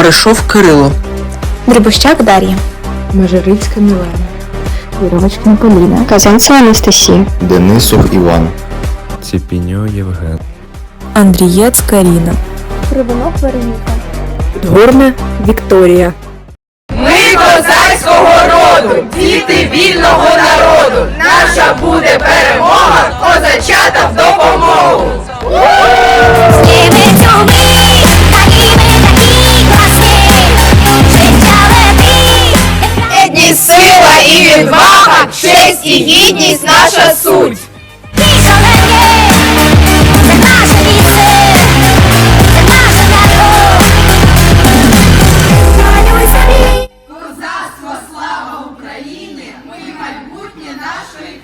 Маришов Кирило. Дрибущак Дар'я. Межирицька Мілена. Віровочкина Поліна. Казанцева Анастасія. Денисов Іван. Ціпіньо Євген. Андрієць Каріна. Кривоног Вероніка. Горна Вікторія. Ми козацького роду, діти вільного народу. Наша буде перемога, козачата в допомогу. Сила і відвага, честь і гідність наша суть.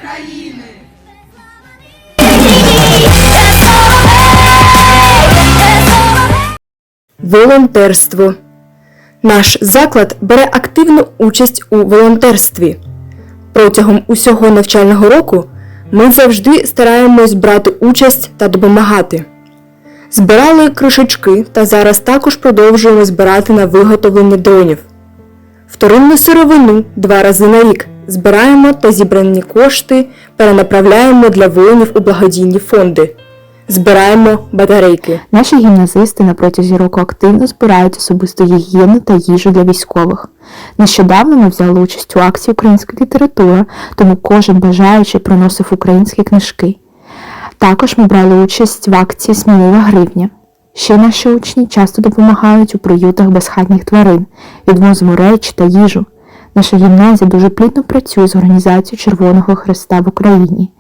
Країни. Волонтерство. Наш заклад бере активну участь у волонтерстві. Протягом усього навчального року ми завжди стараємось брати участь та допомагати. Збирали кришечки та зараз також продовжуємо збирати на виготовлення дронів. Вторинну сировину два рази на рік збираємо та зібрані кошти перенаправляємо для воїнів у благодійні фонди. Збираємо батарейки. Наші гімназисти на протязі року активно збирають особисту гігієну та їжу для військових. Нещодавно ми взяли участь у акції Українська література, тому кожен бажаючий приносив українські книжки. Також ми брали участь в акції Смілива гривня. Ще наші учні часто допомагають у приютах безхатніх тварин, відвозимо речі та їжу. Наша гімназія дуже плідно працює з організацією Червоного Хреста в Україні.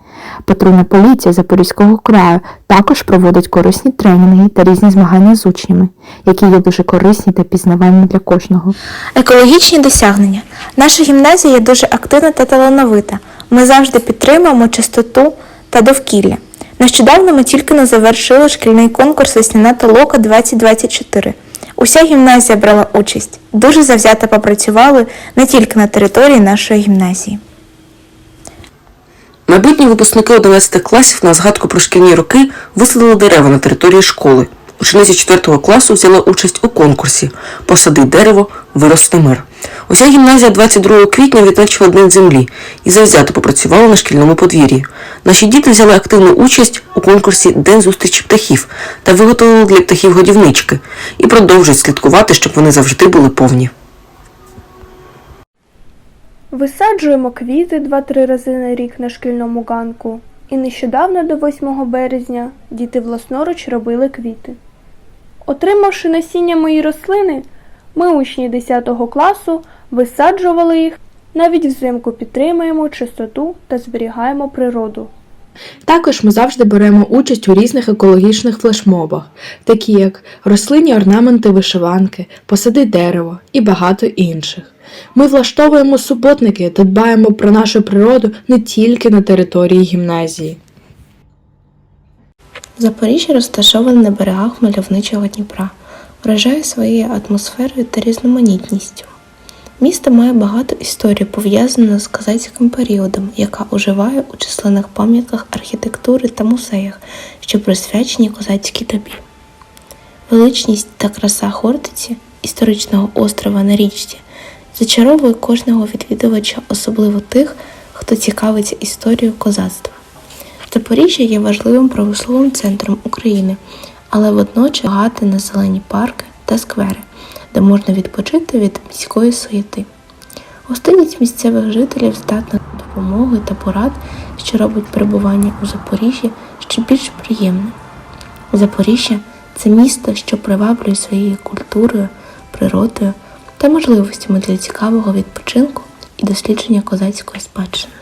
Патрульна поліція Запорізького краю також проводить корисні тренінги та різні змагання з учнями, які є дуже корисні та пізнавальні для кожного. Екологічні досягнення. Наша гімназія є дуже активна та талановита. Ми завжди підтримуємо чистоту та довкілля. Нещодавно ми тільки не завершили шкільний конкурс Весняна толока 2024. Уся гімназія брала участь. Дуже завзято попрацювали не тільки на території нашої гімназії. Майбутні випускники 11 класів на згадку про шкільні роки висадили дерева на території школи. Учениця 4 класу взяла участь у конкурсі Посади дерево, виросте мир. Уся гімназія 22 квітня відзначила День землі і завзято попрацювала на шкільному подвір'ї. Наші діти взяли активну участь у конкурсі День зустрічі птахів та виготовили для птахів годівнички і продовжують слідкувати, щоб вони завжди були повні. Висаджуємо квіти 2-3 рази на рік на шкільному ганку. І нещодавно до 8 березня діти власноруч робили квіти. Отримавши насіння мої рослини, ми, учні 10 класу, висаджували їх, навіть взимку підтримуємо чистоту та зберігаємо природу. Також ми завжди беремо участь у різних екологічних флешмобах, такі як рослинні орнаменти вишиванки, посади дерево і багато інших. Ми влаштовуємо суботники та дбаємо про нашу природу не тільки на території гімназії. Запоріжжя розташоване на берегах мальовничого Дніпра, вражає своєю атмосферою та різноманітністю. Місто має багато історій, пов'язаних з козацьким періодом, яка оживає у численних пам'ятках архітектури та музеях, що присвячені козацькій добі. Величність та краса Хортиці, історичного острова на річці, зачаровує кожного відвідувача, особливо тих, хто цікавиться історією козацтва. Запоріжжя є важливим промисловим центром України, але водночас багато на зелені парки та сквери, де можна відпочити від міської суєти. Гостинність місцевих жителів здатна допомоги та порад, що робить перебування у Запоріжжі ще більш приємним. Запоріжжя це місто, що приваблює своєю культурою, природою та можливостями для цікавого відпочинку і дослідження козацької спадщини.